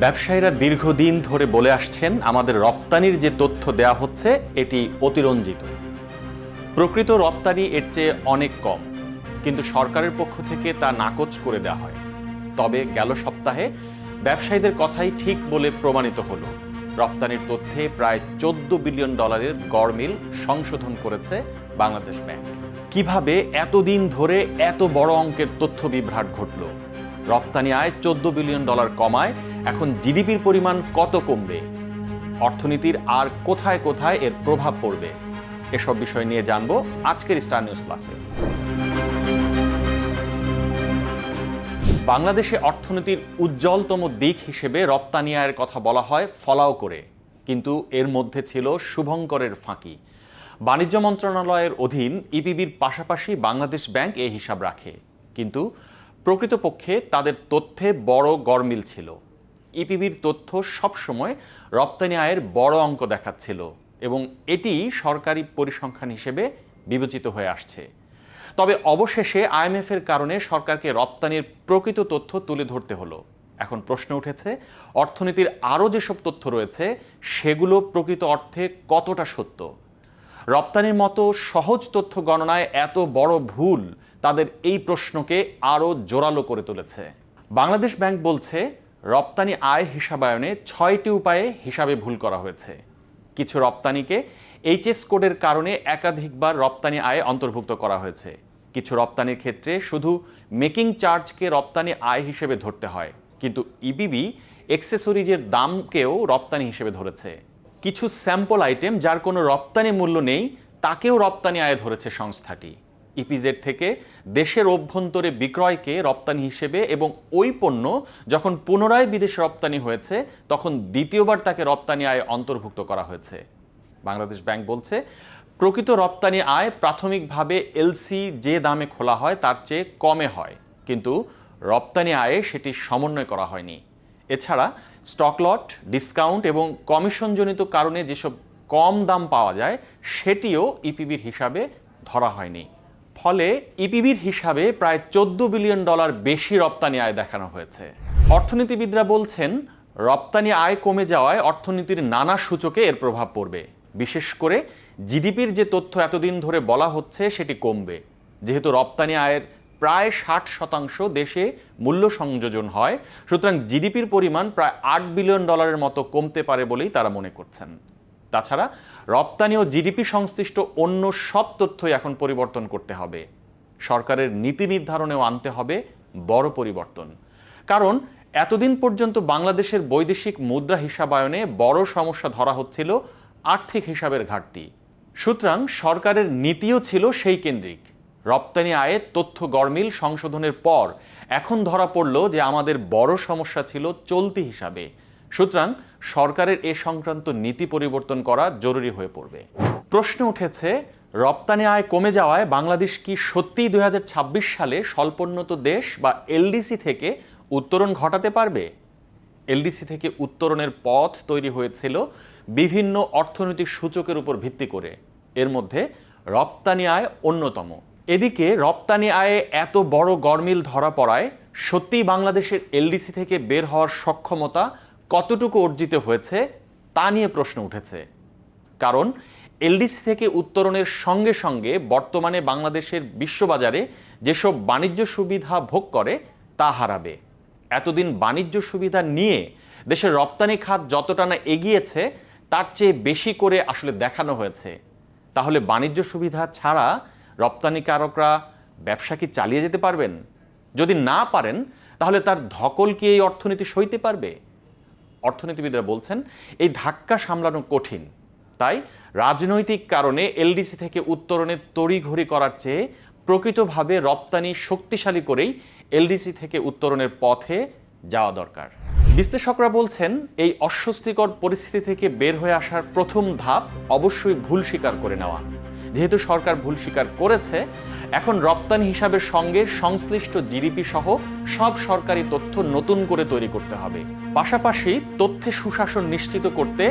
ব্যবসায়ীরা দীর্ঘদিন ধরে বলে আসছেন, আমাদের রপ্তানির যে তথ্য দেয়া হচ্ছে, এটি অতিরঞ্জিত। প্রকৃত রপ্তানি এর চেয়ে অনেক কম, কিন্তু সরকারের পক্ষ থেকে তা নাকচ করে দেওয়া হয়। তবে গেল সপ্তাহে ব্যবসায়ীদের কথাই ঠিক বলে প্রমাণিত হলো। রপ্তানির তথ্যে প্রায় চোদ্দ বিলিয়ন ডলারের গড়মিল সংশোধন করেছে বাংলাদেশ ব্যাংক। কীভাবে এতদিন ধরে এত বড় অঙ্কের তথ্য বিভ্রাট ঘটল? রপ্তানি আয় চোদ্দ বিলিয়ন ডলার কমায়। এখন জিডিপির পরিমাণ কত কমবে? অর্থনীতির আর কোথায় কোথায় এর প্রভাব পড়বে? এসব বিষয় নিয়ে জানব আজকের স্টার নিউজ প্লাসে বাংলাদেশে অর্থনীতির উজ্জ্বলতম দিক হিসেবে রপ্তানি আয়ের কথা বলা হয় ফলাও করে। কিন্তু এর মধ্যে ছিল শুভঙ্করের ফাঁকি। বাণিজ্য মন্ত্রণালয়ের অধীন ইপিবির পাশাপাশি বাংলাদেশ ব্যাংক এই হিসাব রাখে। কিন্তু প্রকৃতপক্ষে তাদের তথ্যে বড় গরমিল ছিল। ইপিবির তথ্য সবসময় রপ্তানি আয়ের বড় অঙ্ক দেখাচ্ছিল এবং এটি সরকারি পরিসংখ্যান হিসেবে বিবেচিত হয়ে আসছে। তবে অবশেষে আইএমএফের কারণে সরকারকে রপ্তানির প্রকৃত তথ্য তুলে ধরতে হলো। এখন প্রশ্ন উঠেছে, অর্থনীতির আরও যেসব তথ্য রয়েছে, সেগুলো প্রকৃত অর্থে কতটা সত্য? রপ্তানির মতো সহজ তথ্য গণনায় এত বড় ভুল তাদের এই প্রশ্নকে আরও জোরালো করে তুলেছে। বাংলাদেশ ব্যাংক বলছে, রপ্তানি আয় হিসাবায়নে ছয়টি উপায়ে হিসাবে ভুল করা হয়েছে। কিছু রপ্তানিকে এইচএস কোডের কারণে একাধিকবার রপ্তানি আয়ে অন্তর্ভুক্ত করা হয়েছে। কিছু রপ্তানির ক্ষেত্রে শুধু মেকিং চার্জকে রপ্তানি আয় হিসেবে ধরতে হয়, কিন্তু ইবিবি এক্সেসরিজের দামকেও রপ্তানি হিসেবে ধরেছে। কিছু স্যাম্পল আইটেম যার কোনো রপ্তানি মূল্য নেই, তাকেও রপ্তানি আয়ে ধরেছে সংস্থাটি। ইপিজেড থেকে দেশের অভ্যন্তরে বিক্রয়কে রপ্তানি হিসেবে এবং ওই পণ্য যখন পুনরায় বিদেশে রপ্তানি হয়েছে, তখন দ্বিতীয়বার তাকে রপ্তানি আয়ে অন্তর্ভুক্ত করা হয়েছে। বাংলাদেশ ব্যাংক বলছে, প্রকৃত রপ্তানি আয় প্রাথমিকভাবে এলসি যে দামে খোলা হয়, তার চেয়ে কমে হয়। কিন্তু রপ্তানি আয়ে সেটি সমন্বয় করা হয়নি। এছাড়া স্টকলট ডিসকাউন্ট এবং কমিশনজনিত কারণে যেসব কম দাম পাওয়া যায়, সেটিও ইপিবির হিসাবে ধরা হয়নি। ফলে ইপিবির হিসাবে প্রায় চোদ্দ বিলিয়ন ডলার বেশি রপ্তানি আয় দেখানো হয়েছে। অর্থনীতিবিদরা বলছেন, রপ্তানি আয় কমে যাওয়ায় অর্থনীতির নানা সূচকে এর প্রভাব পড়বে। বিশেষ করে জিডিপির যে তথ্য এতদিন ধরে বলা হচ্ছে, সেটি কমবে। যেহেতু রপ্তানি আয়ের প্রায় ষাট শতাংশ দেশে মূল্য সংযোজন হয়, সুতরাং জিডিপির পরিমাণ প্রায় আট বিলিয়ন ডলারের মতো কমতে পারে বলেই তারা মনে করছেন। তাছাড়া রপ্তানি ও জিডিপি সংশ্লিষ্ট অন্য সব তথ্যই এখন পরিবর্তন করতে হবে। সরকারের নীতি নির্ধারণেও আনতে হবে বড় পরিবর্তন। কারণ এতদিন পর্যন্ত বাংলাদেশের বৈদেশিক মুদ্রা হিসাবায়নে বড় সমস্যা ধরা হচ্ছিল আর্থিক হিসাবের ঘাটতি। সুতরাং সরকারের নীতিও ছিল সেই কেন্দ্রিক। রপ্তানি আয়ে তথ্য গরমিল সংশোধনের পর এখন ধরা পড়ল যে আমাদের বড় সমস্যা ছিল চলতি হিসাবে। সুতরাং সরকারের এ সংক্রান্ত নীতি পরিবর্তন করা জরুরি হয়ে পড়বে। প্রশ্ন উঠেছে, রপ্তানি আয় কমে যাওয়ায় বাংলাদেশ কি সত্যিই দুই হাজার ছাব্বিশ সালে স্বল্পোন্নত দেশ বা এলডিসি থেকে উত্তরণ ঘটাতে পারবে? এলডিসি থেকে উত্তরণের পথ তৈরি হয়েছিল বিভিন্ন অর্থনৈতিক সূচকের উপর ভিত্তি করে। এর মধ্যে রপ্তানি আয় অন্যতম। এদিকে রপ্তানি আয়ে এত বড় গরমিল ধরা পড়ায় সত্যিই বাংলাদেশের এলডিসি থেকে বের হওয়ার সক্ষমতা কতটুকু অর্জিত হয়েছে তা নিয়ে প্রশ্ন উঠেছে। কারণ এলডিসি থেকে উত্তরণের সঙ্গে সঙ্গে বর্তমানে বাংলাদেশের বিশ্ববাজারে যেসব বাণিজ্য সুবিধা ভোগ করে, তা হারাবে। এতদিন বাণিজ্য সুবিধা নিয়ে দেশের রপ্তানি খাত যতটা না এগিয়েছে, তার চেয়ে বেশি করে আসলে দেখানো হয়েছে। তাহলে বাণিজ্য সুবিধা ছাড়া রপ্তানিকারকরা ব্যবসা কি চালিয়ে যেতে পারবেন? যদি না পারেন, তাহলে তার ধকল কি এই অর্থনীতি সইতে পারবে? অর্থনীতিবিদরা বলছেন, এই ধাক্কা সামলানো কঠিন। তাই রাজনৈতিক কারণে এলডিসি থেকে উত্তরণে তড়িঘড়ি করার চেয়ে প্রকৃতভাবে রপ্তানি শক্তিশালী করেই এলডিসি থেকে উত্তরণের পথে যাওয়া দরকার। বিশ্লেষকরা বলছেন, এই অস্বস্তিকর পরিস্থিতি থেকে বের হয়ে আসার প্রথম ধাপ অবশ্যই ভুল স্বীকার করে নেওয়া। যেহেতু সরকার ভুল স্বীকার করেছে, এখন রপ্তানি হিসাবের সঙ্গে সংশ্লিষ্ট জিডিপি সহ সব সরকারি তথ্য নতুন করে তৈরি করতে হবে। পাশাপাশি তথ্যে সুশাসন নিশ্চিত করতে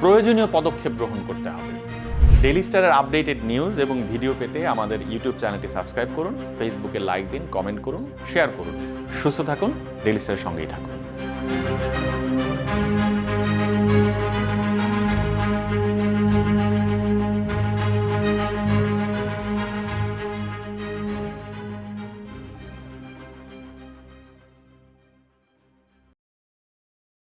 প্রয়োজনীয় পদক্ষেপ গ্রহণ করতে হবে। ডেলি স্টারের আপডেটেড নিউজ এবং ভিডিও পেতে আমাদের ইউটিউব চ্যানেলটি সাবস্ক্রাইব করুন ফেসবুকে লাইক দিন কমেন্ট করুন শেয়ার করুন। সুস্থ থাকুন ডেলি স্টারের সঙ্গেই থাকুন।